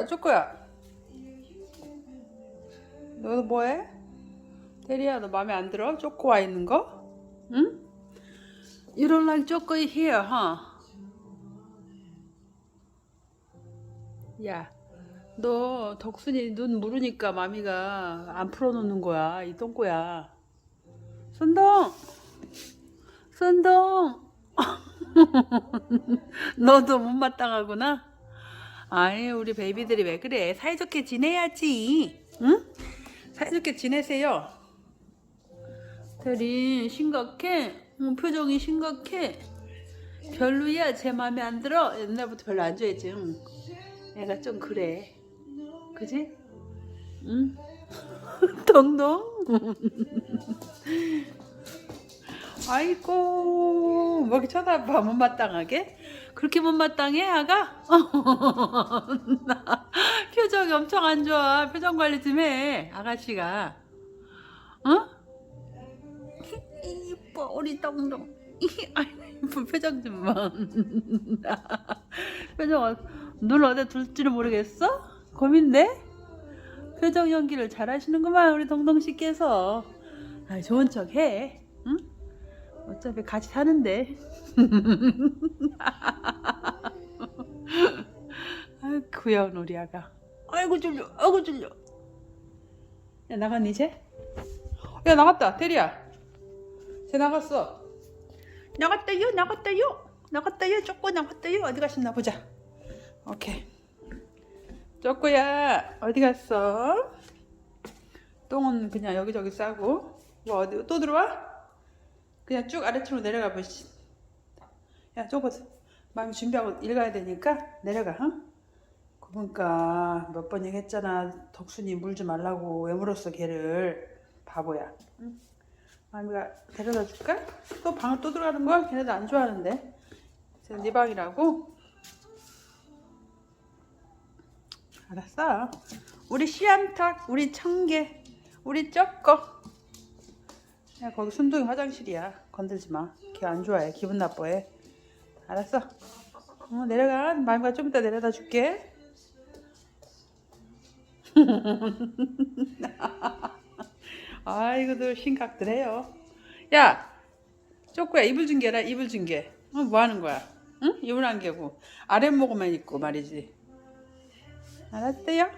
야, 쪼꼬야. 너 뭐해? 대리야, 너 마음에 안 들어? 쪼꼬 와 있는 거? 응? You don't like 쪼꼬 here, huh? 야, 너 덕순이 눈 물으니까 마미가 안 풀어놓는 거야. 이 똥꼬야. 순동! 순동! 너도 못마땅하구나. 아이 우리 베이비들이 왜 그래? 사이좋게 지내야지. 응? 사이좋게 지내세요. 대리 심각해. 응, 표정이 심각해. 별로야. 제 마음에 안 들어. 옛날부터 별로 안 좋아했지. 응. 애가 좀 그래. 그지? 응? 동동. 아이고 뭐 이렇게 쳐다봐 못마땅하게 그렇게 못마땅해 아가? 나 표정이 엄청 안 좋아. 표정 관리 좀 해 아가씨가. 어? 이뻐 우리 동동 아이고 표정 좀봐. 표정 어- 눈 어디 둘지를 모르겠어? 고민돼? 표정 연기를 잘 하시는구만 우리 동동 씨께서. 아 좋은 척해. 응? 어차피 같이 사는데. 아유 귀여운 우리 아가. 아이고 졸려. 아이고 졸려. 야 나갔니 이제? 야 나갔다 대리야. 쟤 나갔어. 나갔다요 나갔다요 나갔다요 쪼꼬 나갔다요 어디 가셨나 보자. 오케이. 쪼꼬야 어디 갔어? 똥은 그냥 여기저기 싸고 뭐 어디 또 들어와? 그냥 쭉 아래층으로 내려가 보시. 야, 저거 마음 준비하고 일 가야 되니까 내려가. 응? 그러니까 몇 번 얘기했잖아. 덕순이 물지 말라고 왜 물었어 걔를 바보야. 응? 마미가 데려다 줄까? 또 방을 또 들어가는 거야? 걔네도 안 좋아하는데. 쟤네 방이라고? 알았어. 우리 씨암탉, 우리 청개, 우리 쪼꼬. 야 거기 순둥이 화장실이야. 건들지 마걔 안 좋아해. 기분 나빠해. 알았어. 어, 내려가. 마음과 좀 이따 내려다 줄게. 아이고들 심각들 해요. 야 쪼꼬야 이불 중개라 이불 중개 어, 뭐 하는 거야? 응? 이불 안 개고. 아랫목만 입고 말이지. 알았어요?